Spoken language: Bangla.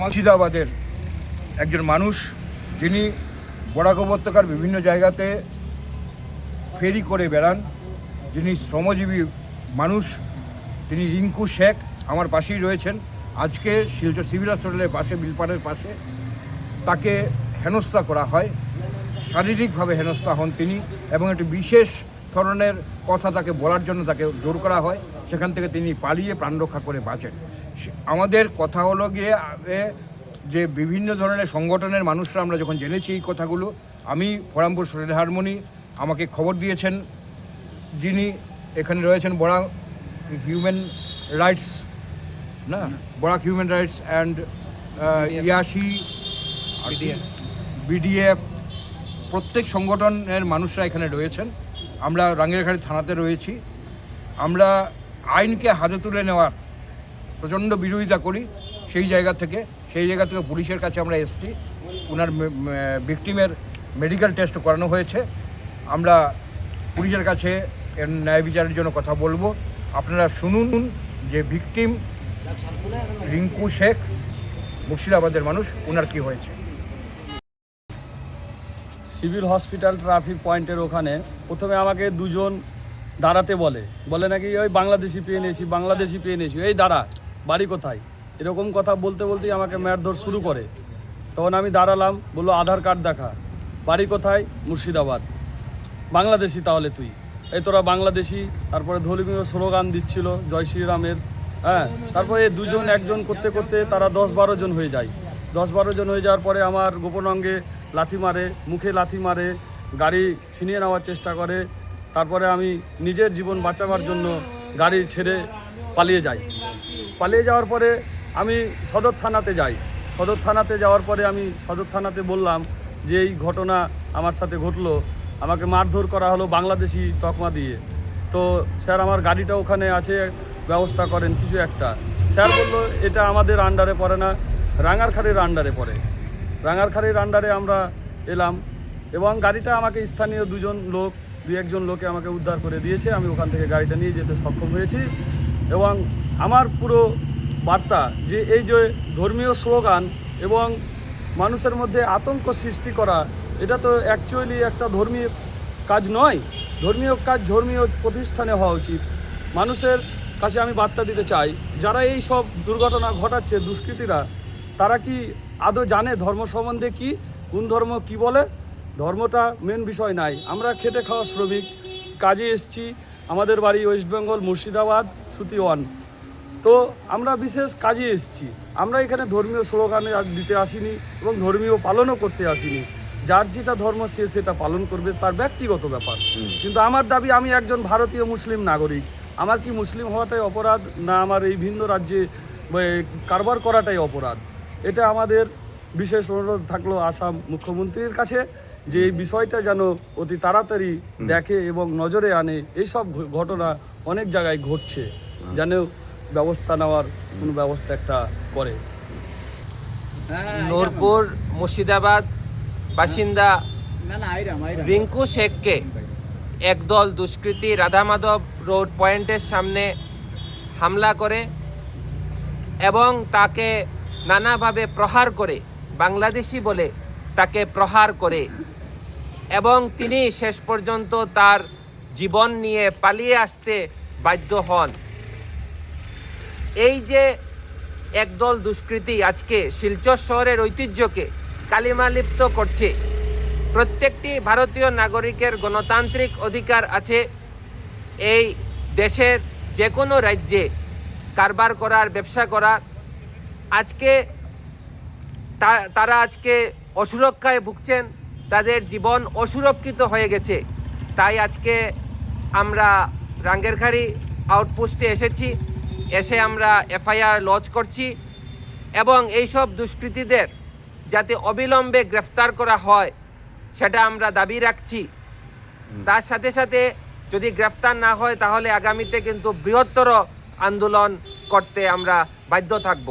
মুর্শিদাবাদের একজন মানুষ যিনি বরাক উপত্যকার বিভিন্ন জায়গাতে ফেরি করে বেড়ান। যিনি শ্রমজীবী মানুষ, তিনি রিঙ্কু শেখ আমার পাশেই রয়েছেন। আজকে শিলচর সিভিল হসপিটালের পাশে, বিলপাড়ের পাশে তাকে হেনস্থা করা হয়। শারীরিকভাবে হেনস্থা হন তিনি এবং একটি বিশেষ ধরনের কথা তাকে বলার জন্য তাকে জোর করা হয়। সেখান থেকে তিনি পালিয়ে প্রাণ রক্ষা করে বাঁচেন। আমাদের কথা হলো গিয়ে যে বিভিন্ন ধরনের সংগঠনের মানুষরা আমরা যখন জেনেছি এই কথাগুলো, আমি ফরামপুর সোহেল হারমোনি আমাকে খবর দিয়েছেন যিনি এখানে রয়েছেন বড়া হিউম্যান রাইটস না? বরাক হিউম্যান রাইটস অ্যান্ড ইয়াসি বিডিএফ। প্রত্যেক সংগঠনের মানুষরা এখানে রয়েছেন। আমরা রাঙ্গিরখাড়ি থানাতে রয়েছি। আমরা আইনকে হাতে তুলে নেওয়ার প্রচণ্ড বিরোধিতা করি সেই জায়গা থেকে। সেই জায়গা থেকে পুলিশের কাছে আমরা এসেছি। ওনার ভিকটিমের মেডিকেল টেস্ট করানো হয়েছে। আমরা পুলিশের কাছে এর ন্যায় বিচারের জন্য কথা বলব। আপনারা শুনুন যে ভিকটিম রিঙ্কু শেখ, মুর্শিদাবাদের মানুষ ওনার কি হয়েছে। সিভিল হসপিটাল ট্রাফিক পয়েন্টের ওখানে প্রথমে আমাকে দুজন দাঁড়াতে বলে। বলে নাকি, ওই বাংলাদেশি পেয়ে নিয়েছি, বাংলাদেশি পেয়ে নিয়েছি। এই দাঁড়া, বাড়ি কোথায়? এরকম কথা বলতে বলতেই আমাকে মারধর শুরু করে। তখন আমি দাঁড়ালাম, বলল, আধার কার্ড দেখা। বাড়ি কোথায়? মুর্শিদাবাদ। বাংলাদেশি তাহলে তুই। এই তোরা বাংলাদেশি, তারপরে ধর্মীয় স্লোগান দিচ্ছিল জয় শ্রীরামের হ্যাঁ? তারপরে দুজন, একজন করতে করতে তারা দশ বারো জন হয়ে যায়। দশ বারো জন হয়ে যাওয়ার পরে আমার গোপন অঙ্গে লাথি মারে, মুখে লাথি মারে, গাড়ি ছিনিয়ে নেওয়ার চেষ্টা করে। তারপরে আমি নিজের জীবন বাঁচাবার জন্য গাড়ি ছেড়ে পালিয়ে যাই। পালিয়ে যাওয়ার পরে আমি সদর থানাতে যাই। সদর থানাতে যাওয়ার পরে আমি সদর থানাতে বললাম যে এই ঘটনা আমার সাথে ঘটলো। আমাকে মারধর করা হলো বাংলাদেশি তকমা দিয়ে। তো স্যার, আমার গাড়িটা ওখানে আছে, ব্যবস্থা করেন কিছু একটা। স্যার বলল, এটা আমাদের আন্ডারে পড়ে না, রাঙারখাড়ির আন্ডারে পড়ে। রাঙারখাড়ির আন্ডারে আমরা এলাম এবং গাড়িটা আমাকে স্থানীয় দুজন লোক দু একজন লোকে আমাকে উদ্ধার করে দিয়েছে। আমি ওখান থেকে গাড়িটা নিয়ে যেতে সক্ষম হয়েছি এবং আমার পুরো বার্তা যে এই যে ধর্মীয় স্লোগান এবং মানুষের মধ্যে আতঙ্ক সৃষ্টি করা এটা তো অ্যাকচুয়ালি একটা ধর্মীয় কাজ নয়। ধর্মীয় কাজ, ধর্মীয় প্রতিষ্ঠানে হওয়া উচিত। মানুষের কাছে আমি বার্তা দিতে চাই, যারা এই সব দুর্ঘটনা ঘটাচ্ছে, দুষ্কৃতীরা, তারা কি আদৌ জানে ধর্ম সম্বন্ধে কি, কোন ধর্ম কি বলে? ধর্মটা মেন বিষয় নাই। আমরা খেটে খাওয়া শ্রমিক, কাজে এসছি, আমাদের বাড়ি ওয়েস্ট বেঙ্গল মুর্শিদাবাদ, সুতি ওয়ান। তো আমরা বিশেষ কাজে এসেছি। আমরা এখানে ধর্মীয় স্লোগানে দিতে আসিনি এবং ধর্মীয় পালনও করতে আসিনি। যার যেটা ধর্ম সে সেটা পালন করবে তার ব্যক্তিগত ব্যাপার। কিন্তু আমার দাবি আমি একজন ভারতীয় মুসলিম নাগরিক। আমার কি মুসলিম হওয়াটাই অপরাধ না আমার এই ভিন্ন রাজ্যে কারবার করাটাই অপরাধ? এটা আমাদের বিশেষ অনুরোধ থাকল আসাম মুখ্যমন্ত্রীর কাছে যে এই বিষয়টা যেন অতি তাড়াতাড়ি দেখে এবং নজরে আনে। এইসব ঘটনা অনেক জায়গায় ঘটছে যেন ব্যবস্থা নেওয়ার কোনো ব্যবস্থা একটা করে। নূরপুর মুর্শিদাবাদ বাসিন্দা রিঙ্কু শেখকে একদল দুষ্কৃতী রাধামাধব রোড পয়েন্টের সামনে হামলা করে এবং তাকে নানাভাবে প্রহার করে, বাংলাদেশি বলে তাকে প্রহার করে এবং তিনি শেষ পর্যন্ত তার জীবন নিয়ে পালিয়ে আসতে বাধ্য হন। এই যে একদল দুষ্কৃতী আজকে শিলচর শহরের ঐতিহ্যকে কালিমালিপ্ত করছে। প্রত্যেকটি ভারতীয় নাগরিকের গণতান্ত্রিক অধিকার আছে। এই দেশের যে কোনো রাজ্যে কারবার করার, ব্যবসা করার আজকে তারা আজকে অসুরক্ষায় ভুগছেন। তাদের জীবন অসুরক্ষিত হয়ে গেছে। তাই আজকে আমরা রাঙ্গেরখাড়ি আউটপোস্টে এসেছি। এসে আমরা এফআইআর লজ করছি। এবং এইসব দুষ্কৃতীদের যাতে অবিলম্বে গ্রেফতার করা হয়, সেটা আমরা দাবি রাখছি। তার সাথে সাথে যদি গ্রেফতার না হয়, তাহলে আগামীতে কিন্তু বৃহত্তর আন্দোলন করতে আমরা বাধ্য থাকব।